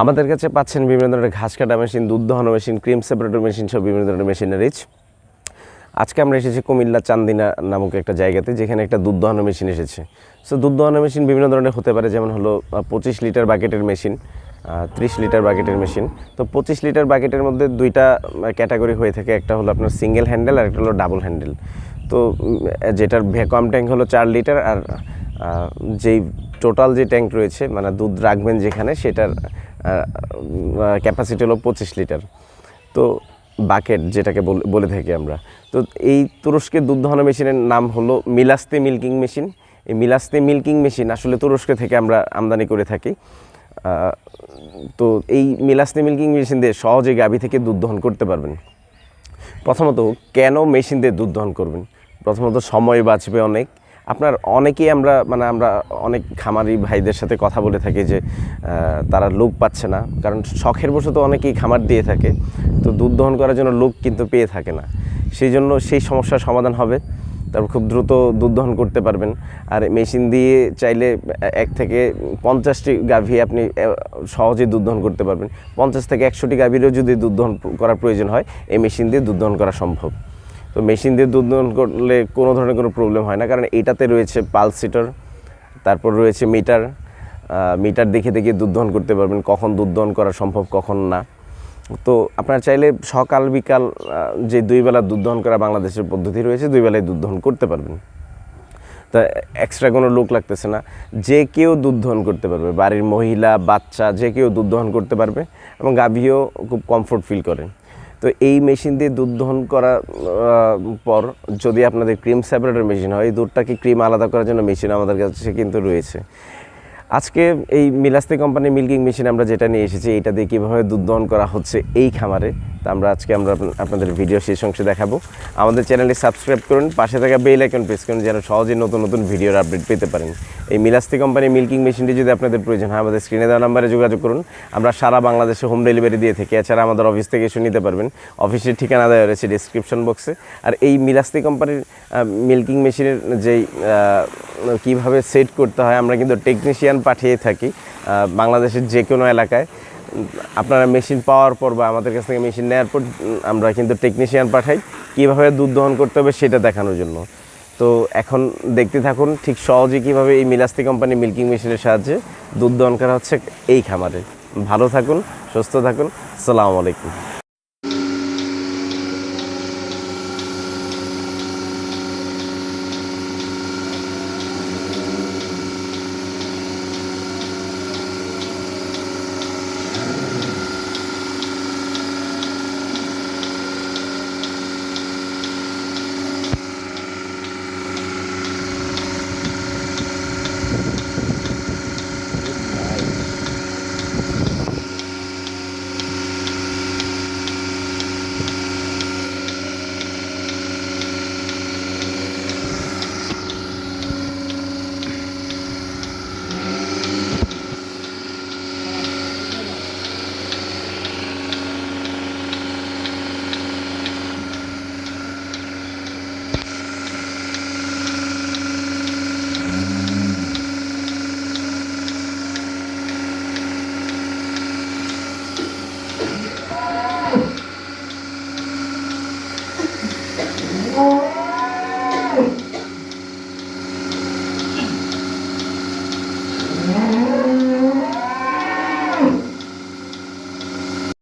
আমাদের কাছে পাচ্ছেন বিভিন্ন ধরনের ঘাস কাটা মেশিন, দুধ দহনো মেশিন, ক্রিম সেপারেটর মেশিন সব বিভিন্ন ধরনের মেশিনারিজ আজকে আমরা এসেছি কুমিল্লা চান্দিনা নামক একটা জায়গাতে, যেখানে একটা দুধ দহনো মেশিন এসেছে। সো দুধ দহনো মেশিন বিভিন্ন ধরনের হতে পারে, যেমন হলো পঁচিশ লিটার বাকেটের মেশিন ত্রিশ লিটার বাকেটের মেশিন। তো পঁচিশ লিটার বাকেটের মধ্যে দুইটা ক্যাটাগরি হয়ে থাকে, একটা হলো আপনার সিঙ্গেল হ্যান্ডেল আর একটা হলো ডাবল হ্যান্ডেল। তো যেটার ভ্যাকুয়াম ট্যাঙ্ক হলো চার লিটার আর যেই টোটাল যে ট্যাঙ্ক রয়েছে মানে দুধ রাখবেন যেখানে, সেটার ক্যাপাসিটি হলো পঁচিশ লিটার। তো বাকেট যেটাকে বলে থাকি আমরা। তো এই তুরস্কের দুধ দহন মেশিনের নাম হলো মিলাস্তে মিল্কিং মেশিন। এই মিলাস্তে মিল্কিং মেশিন আসলে তুরস্ক থেকে আমরা আমদানি করে থাকি। তো এই মিলাস্তে মিল্কিং মেশিন দিয়ে সহজে গাভী থেকে দুধ দহন করতে পারবেন। প্রথমত, কেন মেশিন দিয়ে দুধ দহন করবেন? প্রথমত, সময় বাঁচবে অনেক। আপনার অনেকেই আমরা মানে আমরা অনেক খামারি ভাইদের সাথে কথা বলে থাকি যে তারা লোক পাচ্ছে না। কারণ শখের বশত অনেকেই খামার দিয়ে থাকে। তো দুধ দহন করার জন্য লোক কিন্তু পেয়ে থাকে না। সেই জন্য সেই সমস্যার সমাধান হবে। তারপর খুব দ্রুত দুধ দহন করতে পারবেন। আর মেশিন দিয়ে চাইলে এক থেকে পঞ্চাশটি গাভী আপনি সহজে দুধ দহন করতে পারবেন। পঞ্চাশ থেকে একশোটি গাভীরও যদি দুধ দহন করার প্রয়োজন হয়, এই মেশিন দিয়ে দুধ দহন করা সম্ভব। তো মেশিন দিয়ে দুধ দহন করলে কোনো ধরনের কোনো প্রবলেম হয় না। কারণ এটাতে রয়েছে পালসিটার তারপর রয়েছে মিটার। মিটার দেখে দেখে দুধ দহন করতে পারবেন। কখন দুধ দহন করা সম্ভব, কখন না। তো আপনারা চাইলে সকাল, বিকাল যে দুই বেলা দুধ দহন করা বাংলাদেশের পদ্ধতি রয়েছে, দুই বেলায় দুধ দহন করতে পারবেন। তা এক্সট্রা কোনো লোক লাগতেছে না। যে কেউ দুধ দহন করতে পারবে। বাড়ির মহিলা, বাচ্চা, যে কেউ দুধ দহন করতে পারবে এবং গাভীও খুব কমফোর্ট ফিল করে তো এই মেশিন দিয়ে দুধ দহন করার পর যদি আপনাদের ক্রিম সেপারেটর মেশিন হয়, এই দুধটাকে ক্রিম আলাদা করার জন্য মেশিন আমাদের কাছে কিন্তু রয়েছে। আজকে এই মিলাস্তি কোম্পানির মিল্কিং মেশিন আমরা যেটা নিয়ে এসেছি, এটা দিয়ে কীভাবে দুধ দহন করা হচ্ছে এই খামারে, তা আমরা আজকে আমরা আপনাদের ভিডিও শেষ অংশে দেখাবো। আমাদের চ্যানেলটি সাবস্ক্রাইব করুন, পাশে থাকা বেল আইকন প্রেস করুন যেন সহজে নতুন নতুন ভিডিওর আপডেট পেতে পারেন। এই মিলাস্তি কোম্পানির মিল্কিং মেশিনটি যদি আপনাদের প্রয়োজন হয়, আমাদের স্ক্রিনে দেওয়া নাম্বারে যোগাযোগ করুন। আমরা সারা বাংলাদেশে হোম ডেলিভারি দিয়ে থাকি, এছাড়া আমাদের অফিস থেকে এসে নিতে পারবেন। অফিসের ঠিকানা দেওয়া রয়েছে ডিসক্রিপশন বক্সে আর এই মিলাস্তি কোম্পানির মিল্কিং মেশিনের যেই কীভাবে সেট করতে হয়, আমরা কিন্তু টেকনিশিয়ান পাঠিয়ে থাকি বাংলাদেশের যে কোনো এলাকায়। আপনারা মেশিন পাওয়ার পর বা আমাদের কাছ থেকে মেশিন নেওয়ার পর আমরা কিন্তু টেকনিশিয়ান পাঠাই। কীভাবে দুধ দহন করতে হবে সেটা দেখানোর জন্য। তো এখন দেখতে থাকুন, ঠিক সহজে কীভাবে এই মিলাস্তি কোম্পানি মিল্কিং মেশিনের সাহায্যে দুধ দহন করা হচ্ছে এই খামারে। ভালো থাকুন, সুস্থ থাকুন। সালামু আলাইকুম।